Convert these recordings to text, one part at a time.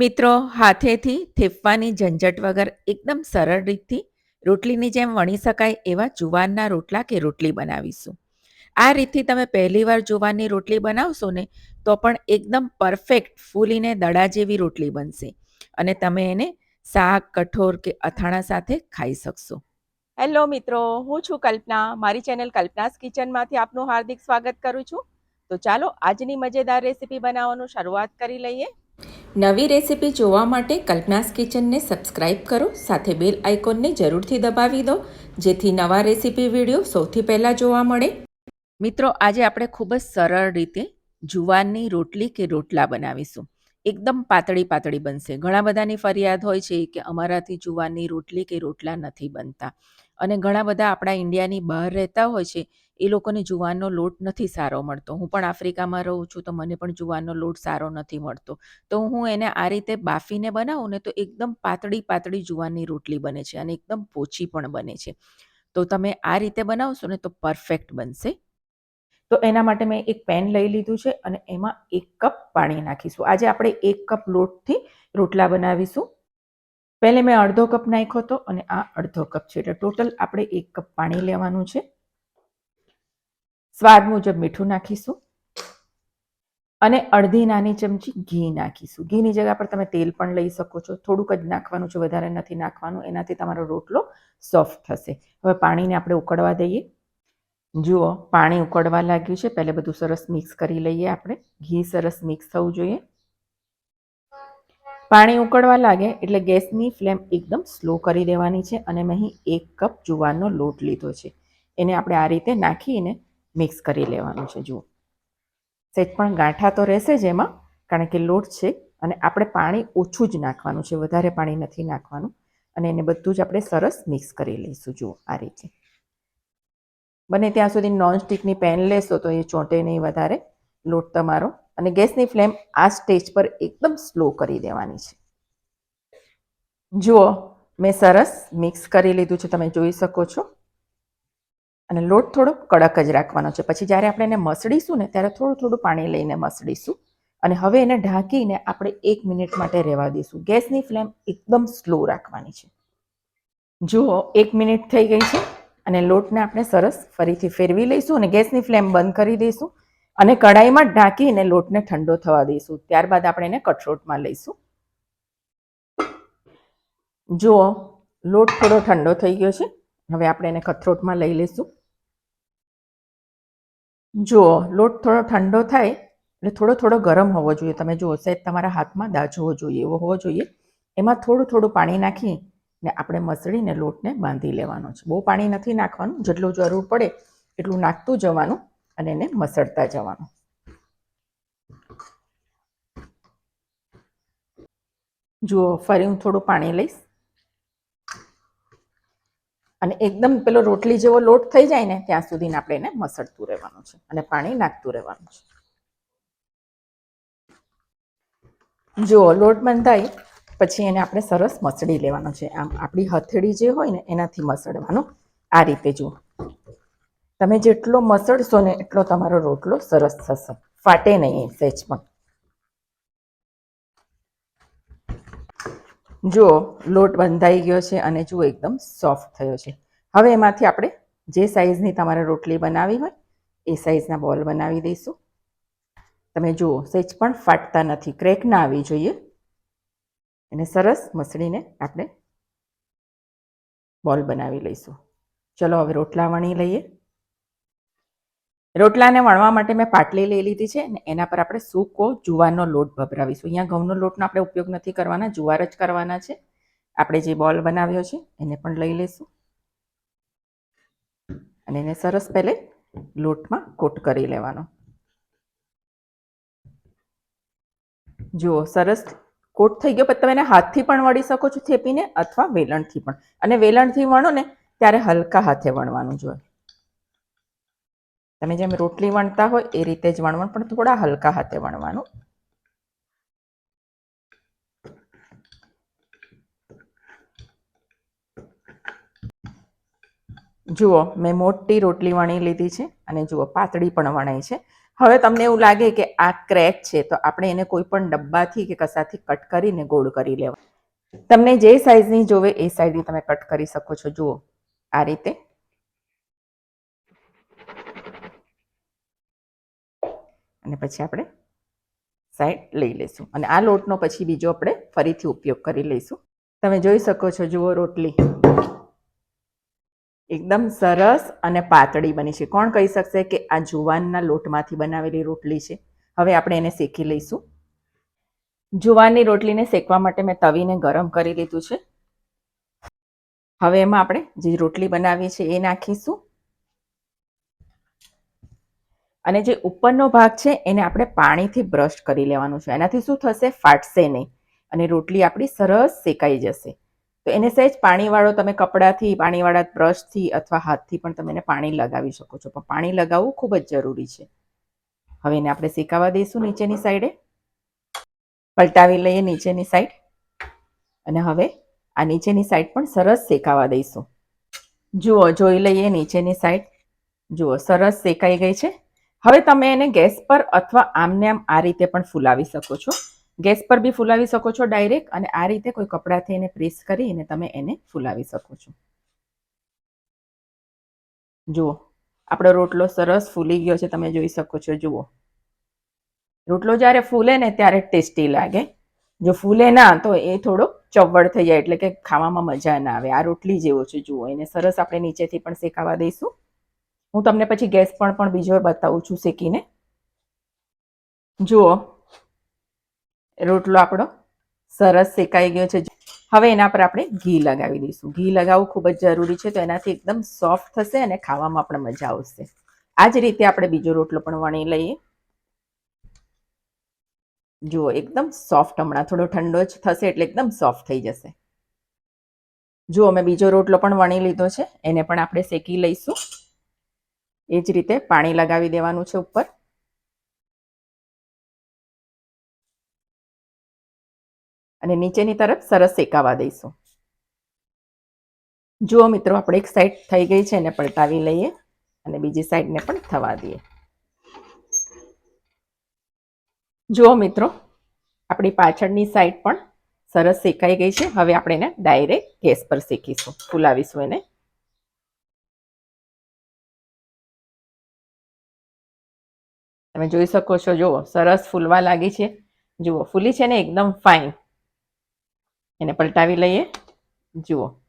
મિત્રો, હાથેથી થેફવાની ઝંઝટ વગર એકદમ સરળ રીતથી રોટલીની જેમ વણી શકાય એવા જુવારના રોટલા કે રોટલી બનાવીશું. આ રીતથી તમે પહેલીવાર જુવારની રોટલી બનાવશો ને, તો પણ એકદમ પરફેક્ટ ફૂલીને દડા જેવી રોટલી બનશે અને તમે એને શાક કઠોર કે અથાણા સાથે ખાઈ શકશો. હેલો મિત્રો, હું છું કલ્પના. મારી ચેનલ કલ્પનાસ કિચનમાંથી આપનું હાર્દિક સ્વાગત કરું છું. તો ચાલો, આજની મજેદાર રેસીપી બનાવવાનું શરૂઆત કરી લઈએ. નવી રેસીપી જોવા માટે કલ્પનાસ કિચનને સબસ્ક્રાઇબ કરો, સાથે બેલ આઇકોનને જરૂરથી દબાવી દો, જેથી નવા રેસીપી વીડિયો સૌથી પહેલાં જોવા મળે. મિત્રો, આજે આપણે ખૂબ જ સરળ રીતે જુવારની રોટલી કે રોટલા બનાવીશું. એકદમ પાતળી પાતળી બનશે. ઘણા બધાની ફરિયાદ હોય છે કે અમારાથી જુવારની રોટલી કે રોટલા નથી બનતા. અને ઘણા બધા આપણા ઇન્ડિયાની બહાર રહેતા હોય છે એ લોકોને જુવારનો લોટ નથી સારો મળતો. હું પણ આફ્રિકામાં રહું છું તો મને પણ જુવારનો લોટ સારો નથી મળતો. તો હું એને આ રીતે બાફીને બનાવું ને તો એકદમ પાતળી પાતળી જુવારની રોટલી બને છે અને એકદમ પોચી પણ બને છે. તો તમે આ રીતે બનાવશો ને તો પરફેક્ટ બનશે. તો એના માટે મેં એક પેન લઈ લીધું છે અને એમાં એક કપ પાણી નાખીશું. આજે આપણે એક કપ લોટથી રોટલા બનાવીશું. પહેલે મેં અડધો કપ નાખ્યો હતો અને આ અડધો કપ છે. એટલે ટોટલ આપણે એક કપ પાણી લેવાનું છે. સ્વાદ મુજબ મીઠું નાખીશું અને અડધી નાની ચમચી ઘી નાખીશું. ઘીની જગ્યા પર તમે તેલ પણ લઈ શકો છો. થોડુંક જ નાખવાનું છે, વધારે નથી નાખવાનું. એનાથી તમારો રોટલો સોફ્ટ થશે. હવે પાણીને આપણે ઉકળવા દઈએ. જુઓ, પાણી ઉકળવા લાગ્યું છે. પહેલે બધું સરસ મિક્સ કરી લઈએ આપણે. ઘી સરસ મિક્સ થવું જોઈએ. પાણી ઉકળવા લાગે એટલે ગેસની ફ્લેમ એકદમ સ્લો કરી દેવાની છે અને મેં એક કપ જુવારનો લોટ લીધો છે. એને આપણે આ રીતે નાખીને મિક્સ કરી લેવાનું છે, જુઓ. સહેજ પણ ગાંઠા તો રહેશે જ એમાં, કારણ કે લોટ છે અને આપણે પાણી ઓછું જ નાખવાનું છે, વધારે પાણી નથી નાખવાનું. અને એને બધું જ આપણે સરસ મિક્સ કરી લઈશું, જુઓ, આ રીતે. બને ત્યાં સુધી નોનસ્ટિકની પેન લેશો તો એ ચોંટે નહીં વધારે, લોટ તમારો. અને ગેસની ફ્લેમ આ સ્ટેજ પર એકદમ સ્લો કરી દેવાની છે. જુઓ, મેં સરસ મિક્સ કરી લીધું છે, તમે જોઈ શકો છો. અને લોટ થોડો કડક જ રાખવાનો છે. પછી જ્યારે આપણે એને મસળીશું ને, ત્યારે થોડું થોડું પાણી લઈને મસળીશું. અને હવે એને ઢાંકીને આપણે એક મિનિટ માટે રહેવા દઈશું. ગેસની ફ્લેમ એકદમ સ્લો રાખવાની છે. જુઓ, એક મિનિટ થઈ ગઈ છે અને લોટને આપણે સરસ ફરીથી ફેરવી લઈશું અને ગેસની ફ્લેમ બંધ કરી દઈશું. અને કઢાઈમાં ઢાંકીને લોટને ઠંડો થવા દઈશું. ત્યારબાદ આપણે એને કટરોટમાં લઈશું. જુઓ, લોટ થોડો ઠંડો થઈ ગયો છે. હવે આપણે એને કથરોટમાં લઈ લઈશું. જુઓ, લોટ થોડો ઠંડો થાય એટલે થોડો થોડો ગરમ હોવો જોઈએ. તમે જુઓ સહેજ તમારા હાથમાં દાજવો જોઈએ, એવો હોવો જોઈએ. એમાં થોડું થોડું પાણી નાખી ને આપણે મસળીને લોટને બાંધી લેવાનો છે. બહુ પાણી નથી નાખવાનું, જેટલું જરૂર પડે એટલું નાખતું જવાનું અને એને મસળતા જવાનું. જુઓ, ફરી હું થોડું પાણી લઈશ. અને એકદમ પેલો રોટલી જેવો લોટ થઈ જાય ને, ત્યાં સુધીને આપણે એને મસળતું રહેવાનું છે અને પાણી નાખતું રહેવાનું છે. જુઓ લોટ બંધાય, પછી એને આપણે સરસ મસળી લેવાનો છે. આમ આપણી હથેળી જે હોય ને, એનાથી મસળવાનું આ રીતે જુઓ. તમે જેટલો મસળશો ને, એટલો તમારો રોટલો સરસ થશે. ફાટે નહીં સહેજ પણ જુઓ લોટ બંધાઈ ગયો છે અને જુઓ એકદમ સોફ્ટ થયો છે. હવે એમાંથી આપણે જે સાઈઝની તમારે રોટલી બનાવી હોય, એ સાઈઝના બોલ બનાવી દઈશું. તમે જુઓ સહેજ પણ ફાટતા નથી ક્રેક ના આવી જોઈએ. એને સરસ મસળીને આપણે બોલ બનાવી લઈશું. ચલો હવે રોટલા વણી લઈએ. રોટલાને વણવા માટે મેં પાટલી લઈ લીધી છે અને એના પર આપણે સૂકો જુવારનો લોટ ભભરાવીશું. અહીંયા ઘઉંનો લોટનો આપણે ઉપયોગ નથી કરવાના, જુવાર જ કરવાના છે. આપણે જે બોલ બનાવ્યો છે એને પણ લઈ લઈશું. અને એને સરસ પહેલે લોટમાં કોટ કરી લેવાનો. જુઓ, સરસ કોટ થઈ ગયો પછી તમે એને હાથથી પણ વળી શકો છો થેપીને અથવા વેલણથી પણ. અને વેલણથી વણો ને ત્યારે હલકા હાથે વણવાનું જોઈએ તમે જેમ રોટલી વણતા હોય એ રીતે જ વણવાનું, પણ થોડા હલકા હાથે વણવાનું. જુઓ, મેં મોટી રોટલી વણી લીધી છે અને જુઓ, પાતળી પણ વણાઈ છે. હવે તમને એવું લાગે કે આ ક્રેક છે, તો આપણે એને કોઈ પણ ડબ્બાથી કે કસાથી કટ કરીને ગોળ કરી લેવા. તમને જે સાઈઝની જોવે એ સાઈઝની તમે કટ કરી શકો છો. જુઓ, આ રીતે. અને પછી આપણે સાઈડ લઈ લઈશું. અને આ લોટનો પછી બીજો આપણે ફરીથી ઉપયોગ કરી લઈશું. તમે જોઈ શકો છો, જુઓ રોટલી. એકદમ સરસ અને પાતળી બની છે. કોણ કહી શકશે કે આ જુવાનના લોટમાંથી બનાવેલી રોટલી છે? હવે આપણે એને શેકી લઈશું. જુવારની રોટલીને શેકવા માટે મેં તવીને ગરમ કરી લીધું છે. હવે એમાં આપણે જે રોટલી બનાવી છે એ નાખીશું. અને જે ઉપરનો ભાગ છે, એને આપણે પાણીથી બ્રશ કરી લેવાનું છે. એનાથી શું થશે? ફાટશે નહીં. અને રોટલી આપણી સરસ શેકાઈ જશે. તો એને સહેજ પાણીવાળો તમે કપડાથી, પાણીવાળા બ્રશથી અથવા હાથથી પણ તમે એને પાણી લગાવી શકો છો. પણ પાણી લગાવવું ખૂબ જ જરૂરી છે. હવે એને આપણે શેકાવા દઈશું નીચેની સાઈડે. પલટાવી લઈએ નીચેની સાઈડ. અને હવે આ નીચેની સાઈડ પણ સરસ શેકાવા દઈશું. જુઓ, જોઈ લઈએ નીચેની સાઈડ. જુઓ, સરસ શેકાઈ ગઈ છે. હવે તમે એને ગેસ પર અથવા આમને આમ આ રીતે પણ ફૂલાવી શકો છો. ગેસ પર બી ફૂલાવી શકો છો ડાયરેક્ટ અને આ રીતે કોઈ કપડાથી એને પ્રેસ કરીને તમે એને ફૂલાવી શકો છો. જુઓ, આપણો રોટલો સરસ ફૂલી ગયો છે, તમે જોઈ શકો છો, જુઓ. રોટલો જ્યારે ફૂલે ને ત્યારે ટેસ્ટી લાગે. જો ફૂલે ના, તો એ થોડો ચવડ થઈ જાય, એટલે કે ખાવામાં મજા ના આવે. આ રોટલી જેવો છે, જુઓ. એને સરસ આપણે નીચેથી પણ શેકાવા દઈશું. હું તમને પછી ગેસ પણ પણ બીજો બતાવું છું શેકીને જુઓ. રોટલો આપણો સરસ શેકાઈ ગયો છે. હવે એના પર આપણે ઘી લગાવી દઈશું. ઘી લગાવવું ખૂબ જ જરૂરી છે, તો એનાથી એકદમ સોફ્ટ થશે અને ખાવામાં પણ મજા આવશે. આ જ રીતે આપણે બીજો રોટલો પણ વણી લઈએ. જુઓ, એકદમ સોફ્ટ હમણાં થોડો ઠંડો જ થશે એટલે એકદમ સોફ્ટ થઈ જશે. જુઓ, મેં બીજો રોટલો પણ વણી લીધો છે. એને પણ આપણે શેકી લઈશું. એ જ રીતે પાણી લગાવી દેવાનું છે ઉપર. અને નીચેની તરફ સરસ શેકાવા દઈશું. જુઓ મિત્રો, આપણે એક સાઈડ થઈ ગઈ છે, એને પલટાવી લઈએ અને બીજી સાઈડને પણ થવા દઈએ. જુઓ મિત્રો, આપણી પાછળની સાઈડ પણ સરસ શેકાઈ ગઈ છે. હવે આપણે એને ડાયરેક્ટ ગેસ પર શેકીશું. ફુલાવીશું એને. તમે જોઈ શકો છો, જુઓ, સરસ ફૂલવા લાગી છે. જુઓ, ફૂલી છે ને એકદમ ફાઇન એને પલટાવી લઈએ. જુઓ.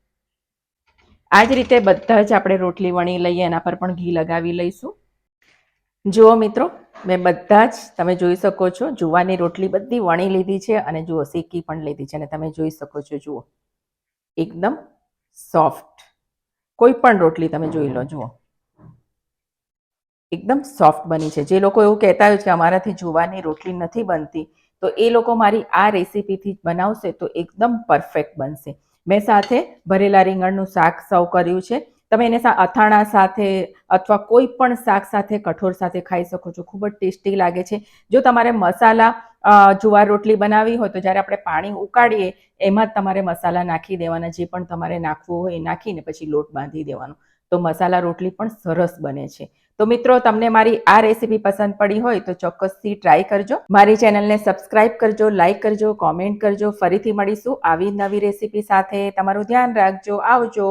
આ જ રીતે બધા જ આપણે રોટલી વણી લઈએ, એના પર પણ ઘી લગાવી લઈશું. જુઓ મિત્રો, મેં બધા જ તમે જોઈ શકો છો, જુવાની રોટલી બધી વણી લીધી છે અને જુઓ, શેકી પણ લીધી છે અને તમે જોઈ શકો છો, જુઓ. એકદમ સોફ્ટ કોઈ પણ રોટલી તમે જોઈ લો, જુઓ. એકદમ સોફ્ટ બની છે. જે લોકો એવું કહેતા હોય કે અમારાથી જુવારની રોટલી નથી બનતી, તો એ લોકો મારી આ રેસીપીથી બનાવશે તો એકદમ પરફેક્ટ બનશે. મેં સાથે ભરેલા રીંગણનું શાક સર્વ કર્યું છે. તમે એને અથાણા સાથે અથવા કોઈ પણ શાક સાથે, કઠોળ સાથે ખાઈ શકો છો. ખૂબ જ ટેસ્ટી લાગે છે. જો તમારે મસાલા જુવાર રોટલી બનાવી હોય તો જ્યારે આપણે પાણી ઉકાળીએ, એમાં જ તમારે મસાલા નાખી દેવાના. જે પણ તમારે નાખવું હોય એ નાખીને પછી લોટ બાંધી દેવાનો. તો મસાલા રોટલી પણ સરસ બને છે. તો મિત્રો, તમને મારી આ રેસીપી પસંદ પડી હોય તો ચોક્કસથી ટ્રાય કરજો. મારી ચેનલને સબસ્ક્રાઇબ કરજો લાઇક કરજો કોમેન્ટ કરજો. ફરીથી મળીશું આવી નવી રેસીપી સાથે. તમારું ધ્યાન રાખજો. આવજો.